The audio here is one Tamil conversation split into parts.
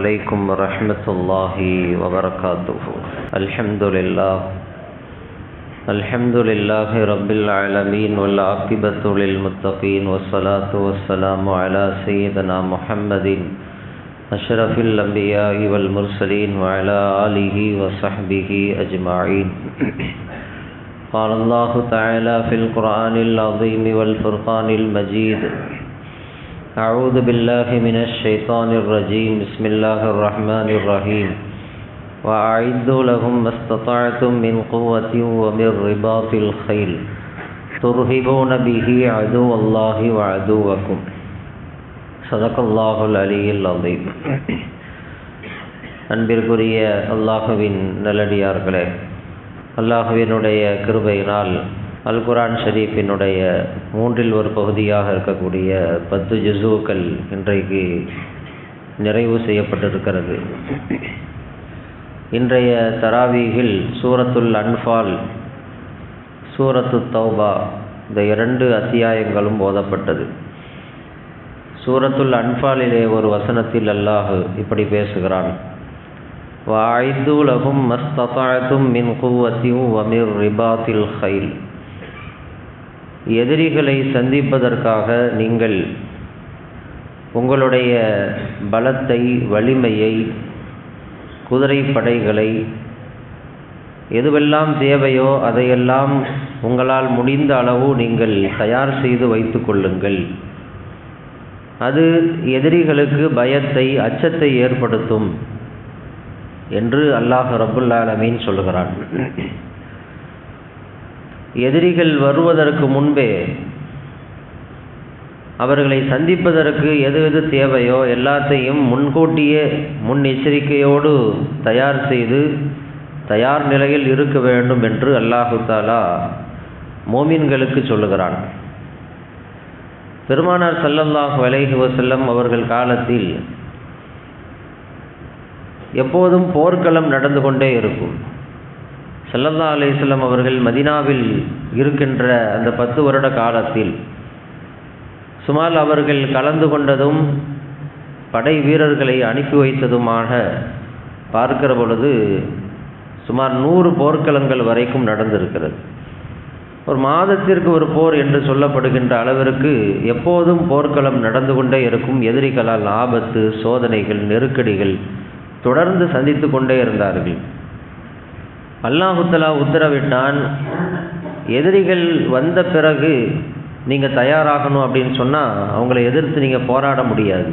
علیکم ورحمۃ اللہ وبرکاتہ الحمد للہ الحمد للہ رب العالمین ولاقبۃ للمتقین وصلاۃ والسلام علی سیدنا محمد اشرف الانبیاء والمرسلین وعلی آلہ وصحبہ اجمعین قال اللہ تعالی فی القرآن العظیم والفرقان المجید أعوذ بالله من الشيطان الرجيم بسم الله الرحمن الرحيم وأعدوا لهم ما استطعتم من قوة ومن رباط الخيل ترهبون به عدو الله وعدوكم صدق الله العلي العظيم அன்பிற்குரிய அல்லாஹுவின் நல்லடியார்களே அல்லாஹுவினுடைய கிருபையினால் அல் குரான் ஷரீஃபினுடைய மூன்றில் ஒரு பகுதியாக இருக்கக்கூடிய பத்து ஜுசுக்கள் இன்றைக்கு நிறைவு செய்யப்பட்டிருக்கிறது. இன்றைய தராவீகில் சூரத்துல் அன்ஃபால் சூரத்து தௌபா இந்த இரண்டு அத்தியாயங்களும் போதப்பட்டது சூரத்துல் அன்ஃபாலிலே ஒரு வசனத்தில் அல்லாஹ் இப்படி பேசுகிறான். வாய்து லகும் மஸ்ததாத்தும் மின் குவத்தியும் வமிர் ரிபாத்தில் ஹைல். எதிரிகளை சந்திப்பதற்காக நீங்கள் உங்களுடைய பலத்தை வலிமையை குதிரை படைகளை எதுவெல்லாம் தேவையோ அதையெல்லாம் உங்களால் முடிந்த அளவு நீங்கள் தயார் செய்து வைத்து கொள்ளுங்கள். அது எதிரிகளுக்கு பயத்தை அச்சத்தை ஏற்படுத்தும் என்று அல்லாஹ் ரபுல்லாலமீன் சொல்கிறான். சொல்லுகிறான் எதிரிகள் வருவதற்கு முன்பே அவர்களை சந்திப்பதற்கு எது எது தேவையோ எல்லாத்தையும் முன்கூட்டியே முன் எச்சரிக்கையோடு தயார் செய்து தயார் நிலையில் இருக்க வேண்டும் என்று அல்லாஹு தாலா மோமின்களுக்கு சொல்லுகிறான். பெருமானார் சல்லல்லாஹ் வலைஹி வசல்லம் அவர்கள் காலத்தில் எப்போதும் போர்க்களம் நடந்து கொண்டே இருக்கும். சல்லல்லா அலிஸ்லம் அவர்கள் மதினாவில் இருக்கின்ற அந்த பத்து வருட காலத்தில் சுமால் அவர்கள் கலந்து கொண்டதும் படை வீரர்களை அனுப்பி வைத்ததுமாக பார்க்கிற பொழுது சுமார் நூறு போர்க்களங்கள் வரைக்கும் நடந்திருக்கிறது. ஒரு மாதத்திற்கு ஒரு போர் என்று சொல்லப்படுகின்ற அளவிற்கு எப்போதும் போர்க்களம் நடந்து கொண்டே இருக்கும் எதிரிகளால் ஆபத்து சோதனைகள் நெருக்கடிகள் தொடர்ந்து சந்தித்து கொண்டே இருந்தார்கள். அல்லாஹுத்தலா உத்தரவிட்டான் எதிரிகள் வந்த பிறகு நீங்கள் தயாராகணும் அப்படின்னு சொன்னால் அவங்கள எதிர்த்து நீங்கள் போராட முடியாது.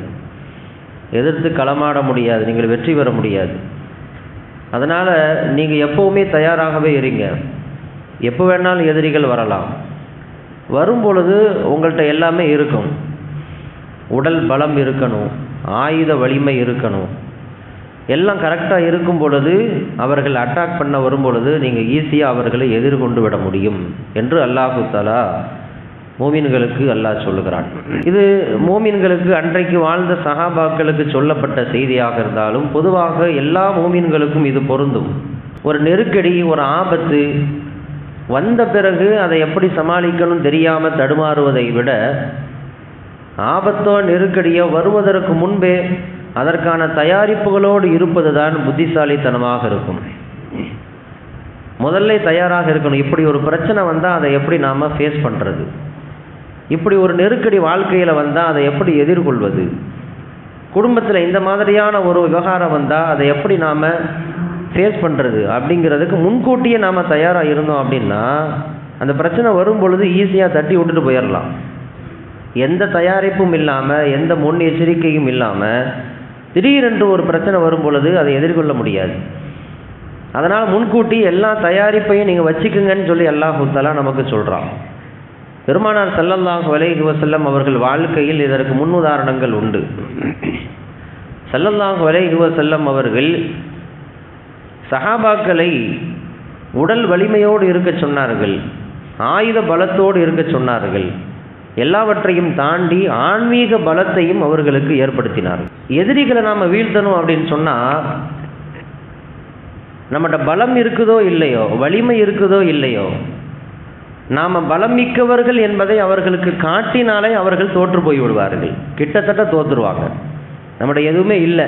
எதிர்த்து களமாட முடியாது நீங்கள் வெற்றி பெற முடியாது. அதனால் நீங்கள் எப்போவுமே தயாராகவே இருங்க. எப்போ வேணாலும் எதிரிகள் வரலாம். வரும் பொழுது உங்கள்கிட்ட எல்லாமே இருக்கும். உடல் பலம் இருக்கணும். ஆயுத வலிமை இருக்கணும். எல்லாம் கரெக்டாக இருக்கும் பொழுது அவர்கள் அட்டாக் பண்ண வரும் பொழுது நீங்கள் ஈஸியாக அவர்களை எதிர்கொண்டு விட முடியும் என்று அல்லாஹு தாலா மூமின்களுக்கு அல்லாஹ் சொல்லுகிறான். இது மூமின்களுக்கு அன்றைக்கு வாழ்ந்த சகாபாக்களுக்கு சொல்லப்பட்ட செய்தியாக இருந்தாலும் பொதுவாக எல்லா மூமின்களுக்கும் இது பொருந்தும். ஒரு நெருக்கடி ஒரு ஆபத்து வந்த பிறகு அதை எப்படி சமாளிக்கணும் தெரியாமல் தடுமாறுவதை விட ஆபத்தோ நெருக்கடியோ வருவதற்கு முன்பே அதற்கான தயாரிப்புகளோடு இருப்பது தான் புத்திசாலித்தனமாக இருக்கும். முதல்ல தயாராக இருக்கணும். இப்படி ஒரு பிரச்சனை வந்தால் அதை எப்படி நாம் ஃபேஸ் பண்ணுறது இப்படி ஒரு நெருக்கடி வாழ்க்கையில் வந்தால் அதை எப்படி எதிர்கொள்வது? குடும்பத்தில் இந்த மாதிரியான ஒரு விவகாரம் வந்தால் அதை எப்படி நாம் ஃபேஸ் பண்ணுறது அப்படிங்கிறதுக்கு முன்கூட்டியே நாம் தயாராக இருந்தோம் அப்படின்னா அந்த பிரச்சனை வரும் பொழுது ஈஸியாக தட்டி விட்டுட்டு போயிடலாம். எந்த தயாரிப்பும் இல்லாமல் எந்த முன் எச்சரிக்கையும் இல்லாமல் திடீரென்று ஒரு பிரச்சனை வரும் பொழுது அதை எதிர்கொள்ள முடியாது. அதனால் முன்கூட்டி எல்லா தயாரிப்பையும் நீங்கள் வச்சுக்குங்கன்னு சொல்லி அல்லாஹூத்தலா நமக்கு சொல்கிறான் பெருமானார் சல்லல்லாஹு வலைஹி வசல்லம் அவர்கள் வாழ்க்கையில் இதற்கு முன்னுதாரணங்கள் உண்டு. சல்லல்லாஹு வலைஹி வசல்லம் அவர்கள் சஹாபாக்களை உடல் வலிமையோடு இருக்க சொன்னார்கள். ஆயுத பலத்தோடு இருக்க சொன்னார்கள். எல்லாவற்றையும் தாண்டி ஆன்மீக பலத்தையும் அவர்களுக்கு ஏற்படுத்தினார்கள் எதிரிகளை நாம் வீழ்த்தணும் அப்படின்னு சொன்னால் நம்மகிட்ட பலம் இருக்குதோ இல்லையோ வலிமை இருக்குதோ இல்லையோ நாம் பலம் மிக்கவர்கள் என்பதை அவர்களுக்கு காட்டினாலே அவர்கள் தோற்று போய் விடுவார்கள். கிட்டத்தட்ட தோற்றுருவாங்க நம்மகிட்ட எதுவுமே இல்லை.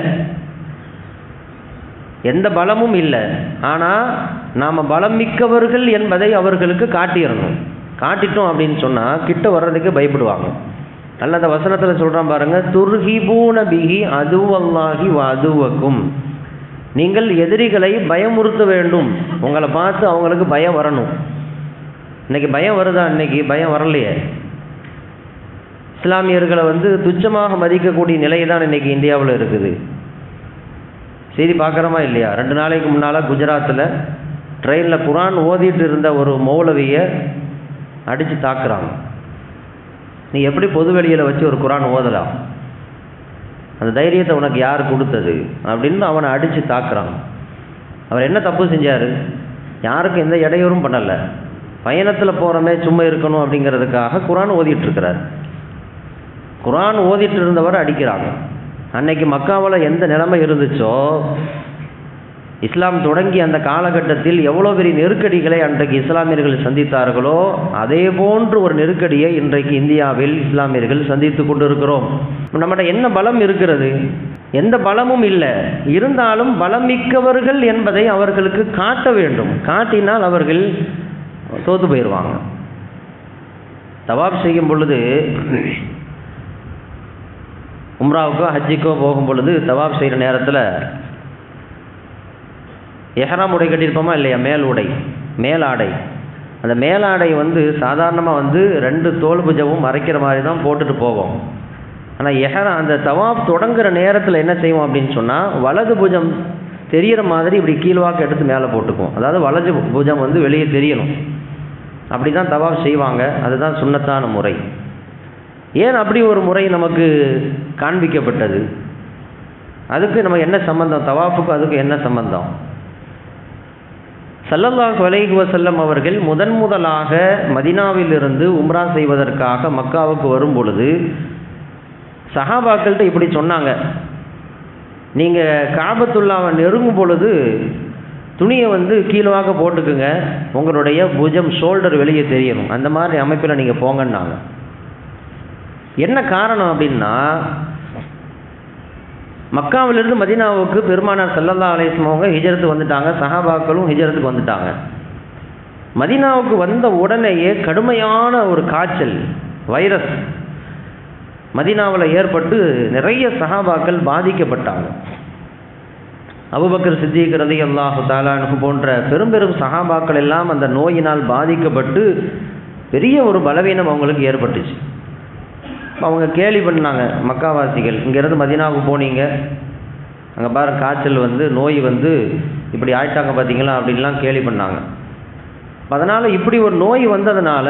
எந்த பலமும் இல்லை. ஆனால் நாம் பலம் மிக்கவர்கள் என்பதை அவர்களுக்கு காட்டிடணும். காட்டிட்டோம் அப்படின்னு சொன்னால் கிட்ட வர்றதுக்கு பயப்படுவாங்க. அல்ல அந்த வசனத்தில் சொல்கிறான் பாருங்கள் துர்ஹிபூன பிகி அதுவல்லாகி அதுவக்கும் நீங்கள் எதிரிகளை பயமுறுத்த வேண்டும். உங்களை பார்த்து அவங்களுக்கு பயம் வரணும். இன்னைக்கு பயம் வருதா? இன்னைக்கு பயம் வரலையே. இஸ்லாமியர்களை வந்து துச்சமாக மதிக்கக்கூடிய நிலை தான் இன்னைக்கு இந்தியாவில் இருக்குது. செய்தி பார்க்குறோமா இல்லையா? ரெண்டு நாளைக்கு முன்னால் குஜராத்தில் ட்ரெயினில் குரான் ஓதிட்டு இருந்த ஒரு மௌலவியை அடித்து தாக்குறாங்க. நீ எப்படி பொது வெளியில் வச்சு ஒரு குரான் ஓதலாம்? அந்த தைரியத்தை உனக்கு யார் கொடுத்தது? அப்படின்னு அவனை அடித்து தாக்குறாங்க. அவர் என்ன தப்பு செஞ்சார்? யாருக்கும் எந்த இடையூறும் பண்ணலை. பயணத்தில் போகிறோமே சும்மா இருக்கணும் அப்படிங்கிறதுக்காக குரான் ஓதிட்டுருக்கிறார் குரான் ஓதிட்டு இருந்தவர் அடிக்கிறாங்க. அன்னைக்கு மக்காவில் எந்த நிலைமை இருந்துச்சோ இஸ்லாம் தொடங்கி அந்த காலகட்டத்தில் எவ்வளோ பெரிய நெருக்கடிகளை அன்றைக்கு இஸ்லாமியர்கள் சந்தித்தார்களோ அதே போன்று ஒரு நெருக்கடியை இன்றைக்கு இந்தியாவில் இஸ்லாமியர்கள் சந்தித்து கொண்டிருக்கிறோம். நம்மகிட்ட என்ன பலம் இருக்கிறது? எந்த பலமும் இல்லை. இருந்தாலும் பலம் மிக்கவர்கள் என்பதை அவர்களுக்கு காட்ட வேண்டும். காட்டினால் அவர்கள் தோத்து போயிடுவாங்க தவாப் செய்யும் பொழுது உம்ராவுக்கோ ஹஜ்ஜிக்கோ போகும் பொழுது தவாப் செய்கிற நேரத்தில் எஹராம் உடை கட்டியிருப்போமா இல்லையா? மேல் உடை மேலாடை அந்த மேலாடை வந்து சாதாரணமாக வந்து ரெண்டு தோல் புஜமும் மறைக்கிற மாதிரி தான் போட்டுட்டு போவோம் ஆனால் எஹரா அந்த தவாப் தொடங்குற நேரத்தில் என்ன செய்வோம் அப்படின்னு சொன்னால் வலது புஜம் தெரியிற மாதிரி இப்படி கீழ்வாக்க எடுத்து மேலே போட்டுக்குவோம். அதாவது வலது புஜம் வந்து வெளியே தெரியணும். அப்படி தான் தவாப் செய்வாங்க. அதுதான் சுண்ணத்தான முறை. ஏன் அப்படி ஒரு முறை நமக்கு காண்பிக்கப்பட்டது? அதுக்கு நம்ம என்ன சம்பந்தம்? தவாஃபுக்கு அதுக்கு என்ன சம்பந்தம்? சல்லல்லாஹு அலைஹி வசல்லம் அவர்கள் முதன் முதலாக மதினாவிலிருந்து உம்ரா செய்வதற்காக மக்காவுக்கு வரும் பொழுது சஹாபாக்கள்கிட்ட இப்படி சொன்னாங்க. நீங்கள் காபத்துள்ளாவை நெருங்கும் பொழுது துணியை வந்து கீழாக போட்டுக்குங்க. உங்களுடைய புஜம் ஷோல்டர் வெளியே தெரியணும். அந்த மாதிரி அமைப்பில் நீங்கள் போங்கன்னாங்க. என்ன காரணம் அப்படின்னா மக்காவிலிருந்து மதினாவுக்கு பெருமானார் சல்லல்லா அலிஸ்லம் அவங்க ஹிஜரத்து வந்துட்டாங்க. சஹாபாக்களும் ஹிஜரத்துக்கு வந்துட்டாங்க. மதினாவுக்கு வந்த உடனேயே கடுமையான ஒரு காய்ச்சல் வைரஸ் மதினாவில் ஏற்பட்டு நிறைய சஹாபாக்கள் பாதிக்கப்பட்டாங்க. அபுபக்கர் சித்திக் ரதி அல்லாஹு தாலானு போன்ற பெரும் பெரும் சஹாபாக்கள் எல்லாம் அந்த நோயினால் பாதிக்கப்பட்டு பெரிய ஒரு பலவீனம் அவங்களுக்கு ஏற்பட்டுச்சு. அவங்க கேலி பண்ணாங்க மக்காவாசிகள். இங்கேருந்து மதினாவுக்கு போனீங்க. அங்கே பாரு காய்ச்சல் வந்து நோய் வந்து இப்படி ஆயிட்டாங்க பார்த்தீங்களா அப்படின்லாம் கேலி பண்ணாங்க. அதனால் இப்படி ஒரு நோய் வந்ததுனால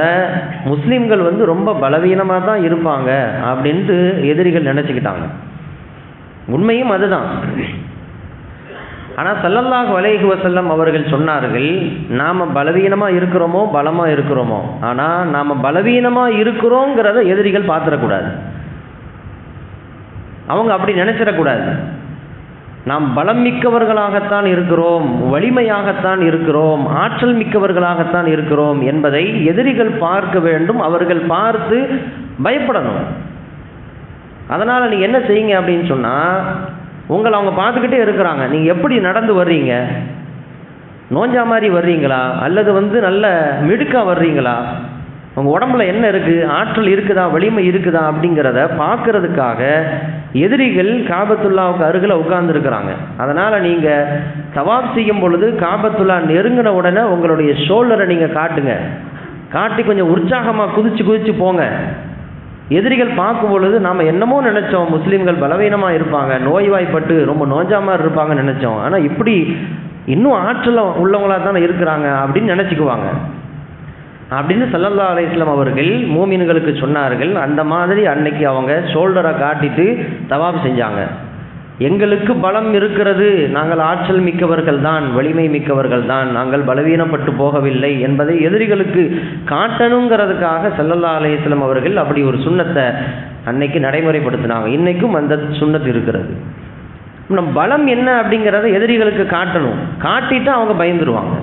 முஸ்லீம்கள் வந்து ரொம்ப பலவீனமாக தான் இருப்பாங்க அப்படின்ட்டு எதிரிகள் நினச்சிக்கிட்டாங்க. உண்மையும் அதுதான். ஆனால் சல்லல்லாஹ் அலைஹி வசல்லம் அவர்கள் சொன்னார்கள் நாம் பலவீனமாக இருக்கிறோமோ பலமாக இருக்கிறோமோ. ஆனால் நாம் பலவீனமாக இருக்கிறோங்கிறத எதிரிகள் பார்த்துடக்கூடாது. அவங்க அப்படி நினச்சிடக்கூடாது. நாம் பலம் மிக்கவர்களாகத்தான் இருக்கிறோம் வலிமையாகத்தான் இருக்கிறோம் ஆற்றல் மிக்கவர்களாகத்தான் இருக்கிறோம் என்பதை எதிரிகள் பார்க்க வேண்டும் அவர்கள் பார்த்து பயப்படணும். அதனால் நீங்கள் என்ன செய்யுங்க அப்படின்னு சொன்னால் உங்களை அவங்க பார்த்துக்கிட்டே இருக்கிறாங்க. நீங்கள் எப்படி நடந்து வர்றீங்க? நோஞ்சா மாதிரி வர்றீங்களா? அல்லது வந்து நல்ல மிடுக்காக வர்றீங்களா? உங்கள் உடம்புல என்ன இருக்குது ஆற்றல் இருக்குதா? வலிமை இருக்குதா? அப்படிங்கிறத பார்க்கறதுக்காக எதிரிகள் காபத்துல்லாவுக்கு அருகில் உட்கார்ந்துருக்கிறாங்க. அதனால் நீங்கள் தவாப் செய்யும் பொழுது காபத்துல்லா நெருங்கின உடனே உங்களுடைய ஷோல்டரை நீங்கள் காட்டுங்க. காட்டி கொஞ்சம் உற்சாகமாக குதிச்சு குதிச்சு போங்க. எதிரிகள் பார்க்கும் பொழுது நாம் என்னமோ நினச்சோம் முஸ்லீம்கள் பலவீனமாக இருப்பாங்க நோய்வாய்ப்பட்டு ரொம்ப நோஞ்சாமல் இருப்பாங்கன்னு நினச்சோம். ஆனால் இப்படி இன்னும் ஆற்றல உள்ளவங்களாக தானே இருக்கிறாங்க அப்படின்னு நினச்சிக்குவாங்க. அப்படின்னு சல்லல்லா அலையம் அவர்கள் மூமின்களுக்கு சொன்னார்கள். அந்த மாதிரி அன்னைக்கு அவங்க ஷோல்டரை காட்டிட்டு தவாப் செஞ்சாங்க. எங்களுக்கு பலம் இருக்கிறது. நாங்கள் ஆற்றல் மிக்கவர்கள் தான் வலிமை மிக்கவர்கள் தான் நாங்கள் பலவீனப்பட்டு போகவில்லை என்பதை எதிரிகளுக்கு காட்டணுங்கிறதுக்காக செல்லல்லா அலையம் அவர்கள் அப்படி ஒரு சுண்ணத்தை அன்னைக்கு நடைமுறைப்படுத்தினாங்க. இன்னைக்கும் அந்த சுண்ணத்து இருக்கிறது. நம் பலம் என்ன அப்படிங்கிறத எதிரிகளுக்கு காட்டணும். காட்டிட்டு அவங்க பயந்துருவாங்க.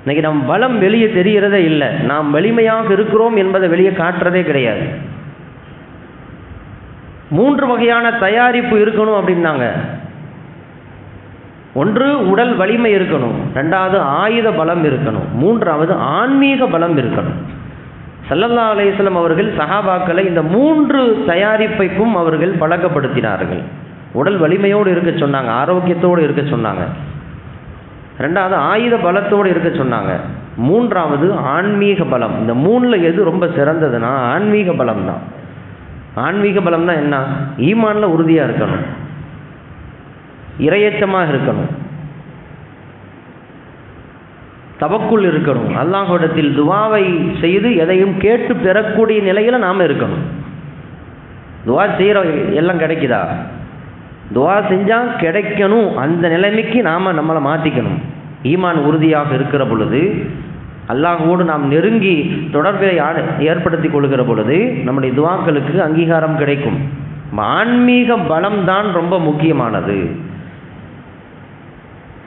இன்னைக்கு நம் பலம் வெளியே தெரிகிறதே இல்லை. நாம் வலிமையாக இருக்கிறோம் என்பதை வெளியே காட்டுறதே கிடையாது. மூன்று வகையான தயாரிப்பு இருக்கணும் அப்படின்னாங்க. ஒன்று உடல் வலிமை இருக்கணும். ரெண்டாவது ஆயுத பலம் இருக்கணும். மூன்றாவது ஆன்மீக பலம் இருக்கணும். சல்லல்லா அலையம் அவர்கள் சஹாபாக்களை இந்த மூன்று தயாரிப்பைக்கும் அவர்கள் பழக்கப்படுத்தினார்கள். உடல் வலிமையோடு இருக்க சொன்னாங்க ஆரோக்கியத்தோடு இருக்க சொன்னாங்க. ரெண்டாவது ஆயுத பலத்தோடு இருக்க சொன்னாங்க. மூன்றாவது ஆன்மீக பலம். இந்த மூணில் எது ரொம்ப சிறந்ததுன்னா ஆன்மீக பலம் தான் ஆன்மீக பலம்னா என்ன? ஈமான்ல உறுதியாக இருக்கணும். இரையச்சமாக இருக்கணும். தவக்குள் இருக்கணும். அல்லாஹோடத்தில் துவாவை செய்து எதையும் கேட்டு பெறக்கூடிய நிலையில் நாம் இருக்கணும். துவா செய்கிற எல்லாம் கிடைக்குதா? துவா செஞ்சால் கிடைக்கணும். அந்த நிலைமைக்கு நாம் நம்மளை மாற்றிக்கணும் ஈமான் உறுதியாக இருக்கிற பொழுது அல்லாஹோடு நாம் நெருங்கி தொடர்பை ஏற்படுத்தி கொள்கிற பொழுது நம்முடைய துவாக்களுக்கு அங்கீகாரம் கிடைக்கும். ஆன்மீக பலம்தான் ரொம்ப முக்கியமானது.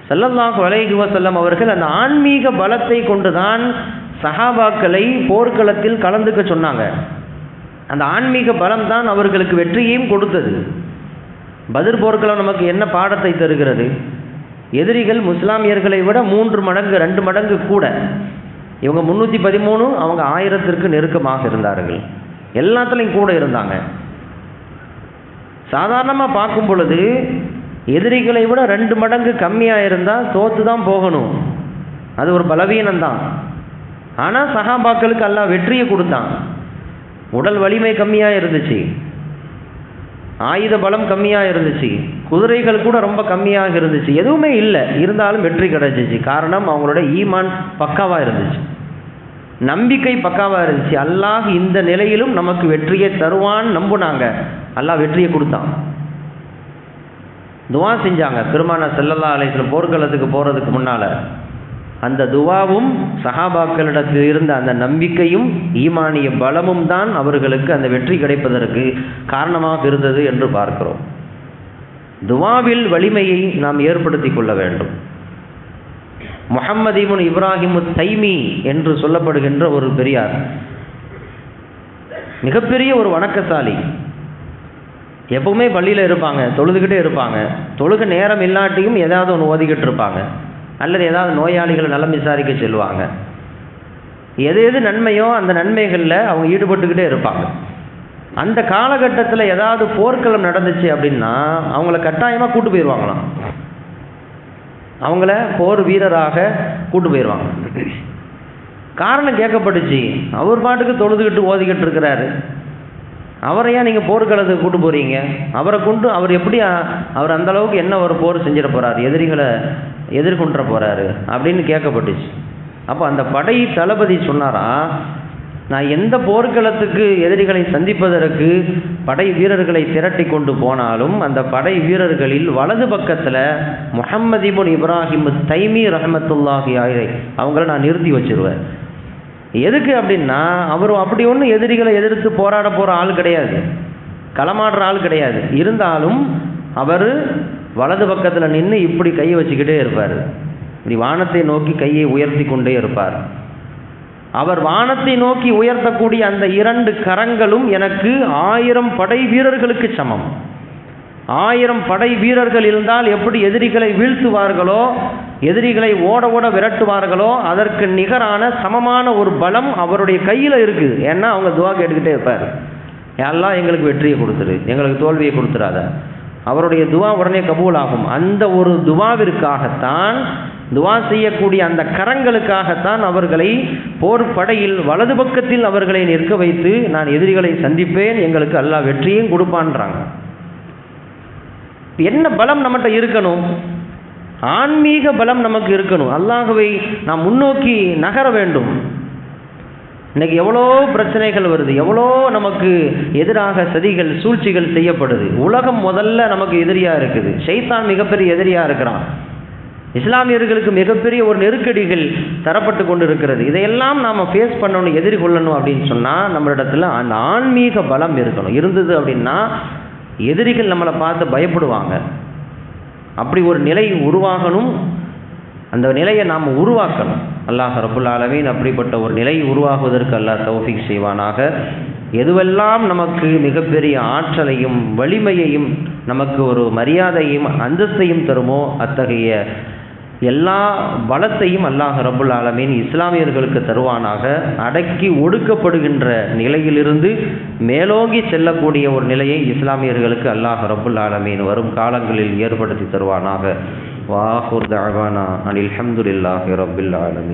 செல்லல்லாஹ் வலைகுவ செல்லம் அவர்கள் அந்த ஆன்மீக பலத்தை கொண்டுதான் சஹாபாக்களை போர்க்களத்தில் கலந்துக்க சொன்னாங்க. அந்த ஆன்மீக பலம் தான் அவர்களுக்கு வெற்றியையும் கொடுத்தது. பதிர் போர்க்களம் நமக்கு என்ன பாடத்தை தருகிறது? எதிரிகள் முஸ்லாமியர்களை விட மூன்று மடங்கு ரெண்டு மடங்கு கூட. இவங்க முந்நூற்றி பதிமூணு அவங்க ஆயிரத்திற்கு நெருக்கமாக இருந்தார்கள். எல்லாத்துலேயும் கூட இருந்தாங்க. சாதாரணமாக பார்க்கும் பொழுது எதிரிகளை விட ரெண்டு மடங்கு கம்மியாக இருந்தால் தோற்று தான் போகணும். அது ஒரு பலவீனம்தான். ஆனால் சகாபாக்களுக்கு எல்லாம் வெற்றியை கொடுத்தான். உடல் வலிமை கம்மியாக இருந்துச்சு. ஆயுத பலம் கம்மியாக இருந்துச்சு. குதிரைகள் கூட ரொம்ப கம்மியாக இருந்துச்சு. எதுவுமே இல்லை. இருந்தாலும் வெற்றி கிடச்சிச்சு. காரணம் அவங்களோட ஈமான் பக்காவாக இருந்துச்சு. நம்பிக்கை பக்காவாக இருந்துச்சு. அல்லாஹ் இந்த நிலையிலும் நமக்கு வெற்றியை தருவான்னு நம்புனாங்க. அல்லாஹ் வெற்றியை கொடுத்தான். துவா செஞ்சாங்க. பெருமான செல்லல்லா அலைஸ்லம் போர்க்களத்துக்கு போகிறதுக்கு முன்னால். அந்த துவாவும் சஹாபாக்களிடத்தில் இருந்த அந்த நம்பிக்கையும் ஈமானிய பலமும் தான் அவர்களுக்கு அந்த வெற்றி கிடைப்பதற்கு காரணமாக இருந்தது என்று பார்க்கிறோம். துவாவில் வலிமையை நாம் ஏற்படுத்தி கொள்ள வேண்டும். முஹம்மது இப்னு இப்ராஹிமு தைமி என்று சொல்லப்படுகின்ற ஒரு பெரியார். மிகப்பெரிய ஒரு வணக்கசாலி. எப்பவுமே பள்ளியில் இருப்பாங்க தொழுதுகிட்டே இருப்பாங்க. தொழுக நேரம் இல்லாட்டியும் ஏதாவது ஒன்று ஓதிக்கிட்டு இருப்பாங்க. அல்லது ஏதாவது நோயாளிகளை நலம் விசாரிக்க செல்வாங்க. எது எது நன்மையோ அந்த நன்மைகளில் அவங்க ஈடுபட்டுக்கிட்டே இருப்பாங்க. அந்த காலகட்டத்தில் ஏதாவது போர்க்களம் நடந்துச்சு அப்படின்னா அவங்கள கட்டாயமாக கூட்டு போயிடுவாங்களாம் அவங்கள போர் வீரராக கூட்டு போயிடுவாங்க காரணம் கேட்கப்பட்டுச்சு. அவர் பாட்டுக்கு தொழுதுகிட்டு ஓதிக்கிட்டு இருக்கிறாரு. அவரை ஏன் நீங்கள் போர்க்களத்துக்கு கூட்டு போகிறீங்க அவரை கொண்டு அவர் எப்படி அவர் அந்த அளவுக்கு என்ன ஒரு போர் செஞ்சிட போகிறாரு எதிரிகளை எதிர்கொண்டுற போகிறாரு அப்படின்னு கேட்கப்பட்டுச்சு. அப்போ அந்த படை தளபதி சொன்னாரா நான் எந்த போர்க்களத்துக்கு எதிரிகளை சந்திப்பதற்கு படை வீரர்களை திரட்டி கொண்டு போனாலும் அந்த படை வீரர்களில் வலது பக்கத்தில் முஹம்மது இப்ராஹிம் தைமி ரஹமத்துல்லாஹி ஆயிரை அவங்கள நான் நிறுத்தி வச்சிருவேன். எதுக்கு அப்படின்னா அவர் அப்படி ஒன்றும் எதிரிகளை எதிர்த்து போராட போகிற ஆள் கிடையாது. களமாடுற ஆள் கிடையாது. இருந்தாலும் அவர் வலது பக்கத்தில் நின்று இப்படி கையை வச்சுக்கிட்டே இருப்பார். இப்படி வானத்தை நோக்கி கையை உயர்த்தி கொண்டே இருப்பார். அவர் வானத்தை நோக்கி உயர்த்தக்கூடிய அந்த இரண்டு கரங்களும் எனக்கு ஆயிரம் படை வீரர்களுக்கு சமம். ஆயிரம் படை வீரர்கள் இருந்தால் எப்படி எதிரிகளை வீழ்த்துவார்களோ எதிரிகளை ஓட ஓட விரட்டுவார்களோ அதற்கு நிகரான சமமான ஒரு பலம் அவருடைய கையில் இருக்குது ஏன்னா அவங்க துவா கேட்டுக்கிட்டே இருப்பார். எல்லாம் எங்களுக்கு வெற்றியை கொடுத்துரு எங்களுக்கு தோல்வியை கொடுத்துடாத அவருடைய துவா உடனே கபூல் ஆகும் அந்த ஒரு துவாவிற்காகத்தான் துவா செய்யக்கூடிய அந்த கரங்களுக்காகத்தான் அவர்களை போர் படையில் வலது பக்கத்தில் அவர்களை நிற்க வைத்து நான் எதிரிகளை சந்திப்பேன் எங்களுக்கு அல்லாஹ் வெற்றியும் கொடுப்பான்றாங்க. என்ன பலம் நம்மகிட்ட இருக்கணும்? ஆன்மீக பலம் நமக்கு இருக்கணும். அல்லாஹுவை நாம் முன்னோக்கி நகர வேண்டும். இன்றைக்கி எவ்வளோ பிரச்சனைகள் வருது எவ்வளோ நமக்கு எதிராக சதிகள் சூழ்ச்சிகள் செய்யப்படுது. உலகம் முதல்ல நமக்கு எதிரியாக இருக்குது. ஷைத்தான் மிகப்பெரிய எதிரியாக இருக்கிறான். இஸ்லாமியர்களுக்கு மிகப்பெரிய ஒரு நெருக்கடிகள் தரப்பட்டு கொண்டு இருக்கிறது இதையெல்லாம் நாம் ஃபேஸ் பண்ணணும் எதிர்கொள்ளணும் அப்படின்னு சொன்னால் நம்மளிடத்துல அந்த ஆன்மீக பலம் இருக்கணும். இருந்தது அப்படின்னா எதிரிகள் நம்மளை பார்த்து பயப்படுவாங்க. அப்படி ஒரு நிலை உருவாகணும். அந்த நிலையை நாம் உருவாக்கணும். அல்லாஹ் ரபுல் ஆலமீன் அப்படிப்பட்ட ஒரு நிலை உருவாகுவதற்கு அல்லாஹ் தௌஃபிக் செய்வானாக. எதுவெல்லாம் நமக்கு மிகப்பெரிய ஆற்றலையும் வலிமையையும் நமக்கு ஒரு மரியாதையும் அந்தஸ்தையும் தருமோ அத்தகைய எல்லா பலத்தையும் அல்லாஹ் ரபுல் ஆலமீன் இஸ்லாமியர்களுக்கு தருவானாக. அடக்கி ஒடுக்கப்படுகின்ற நிலையிலிருந்து மேலோங்கி செல்லக்கூடிய ஒரு நிலையை இஸ்லாமியர்களுக்கு அல்லாஹ் ரபுல் ஆலமீன் வரும் காலங்களில் ஏற்படுத்தி தருவானாக. வாஹூர் தாவானா அனில் ஹம்துல்லாஹி ரபுல் ஆலமீன்.